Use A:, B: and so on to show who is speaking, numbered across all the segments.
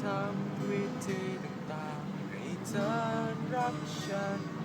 A: ทำวิธีต่างๆให้เธอรักฉัน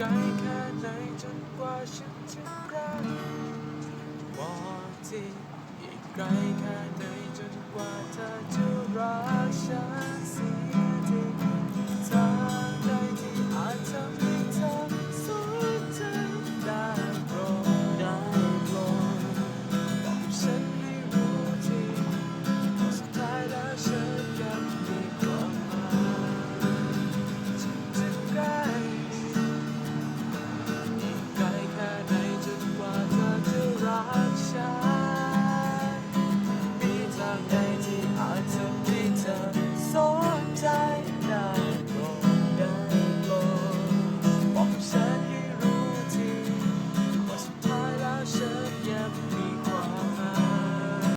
A: ไกลแค่ไหนจนกว่าฉันจะรักบอกทีอีกไกลแค่ไหนจนกว่าเธอจะรักฉันสิ